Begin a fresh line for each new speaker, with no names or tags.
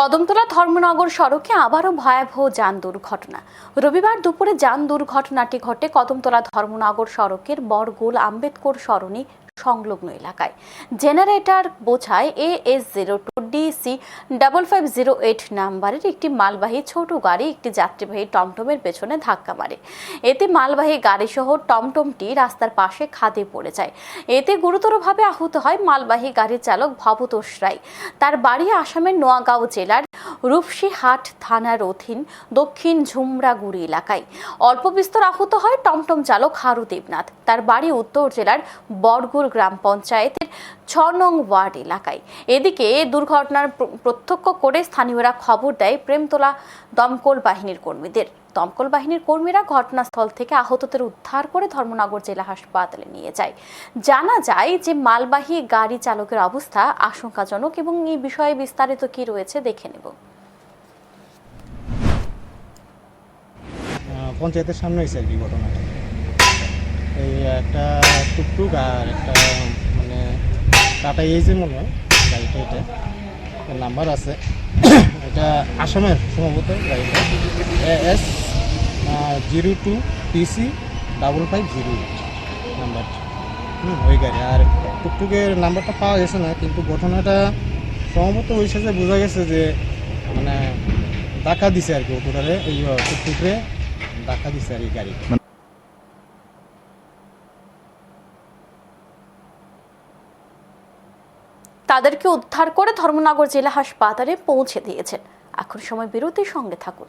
কদমতলা ধর্মনগর সড়কে আবারও ভয়াবহ যান দুর্ঘটনা। রবিবার দুপুরে যান দুর্ঘটনাটি ঘটে কদমতলা ধর্মনগর সড়কের বরগুল আম্বেদকর সরণি সংলগ্ন এলাকায়। জেনারেটর বোঝায় A S zero two DC double five zero eight নাম্বারের একটি মালবাহী ছোট গাড়ি একটি যাত্রীবাহী টমটমের পেছনে ধাক্কা মারে। এতে মালবাহী গাড়িসহ টমটমটি রাস্তার পাশে খাদে পড়ে যায়। এতে গুরুতরভাবে আহত হয় মালবাহী গাড়ির চালক ভবতোষ রায়। তার বাড়ি আসামের নোয়াগাঁও জেলার রূপসীহাট থানার অধীন দক্ষিণ ঝুমরাগুড়ি এলাকায়। অল্প বিস্তর আহত হয় টমটম চালক হারু দেবনাথ। তার বাড়ি উত্তর জেলার বরগুল গ্রাম পঞ্চায়েতের ছ নং ওয়ার্ড এলাকায়। এদিকে দুর্ঘটনার প্রত্যক্ষ করে স্থানীয়রা খবর দেয় প্রেমতলা দমকল বাহিনীর কর্মীদের। দমকল বাহিনীর কর্মীরা ঘটনাস্থল থেকে আহতদের উদ্ধার করে ধর্মনগর জেলা হাসপাতালে নিয়ে যায়। জানা যায় যে মালবাহী গাড়ি চালকের অবস্থা আশঙ্কাজনক এবং এই বিষয়ে বিস্তারিত কি রয়েছে দেখে নেব।
পঞ্চায়েতের সামনে হয়েছে আর কি ঘটনাটা। এই একটা টুকটুক আর একটা মানে টাটা এজে মনে হয় গাড়িটা এটা। নাম্বার আছে। এটা আসামের সম্ভবত গাড়িটা। S zero two PC double five zero number. হুম, ওই গাড়ি। আর টুকটুকের নাম্বারটা পাওয়া গেছে না, কিন্তু ঘটনাটা সম্ভবত হয়েছে যে বোঝা গেছে যে মানে ধাক্কা দিছে আর কি অটোটারে। এই টুকটুকরে ধাক্কা দিচ্ছে আর এই গাড়ি
তাদেরকে উদ্ধার করে ধর্মনগর জেলা হাসপাতালে পৌঁছে দিয়েছেন। এখন সময় বিরতির সঙ্গে থাকুন।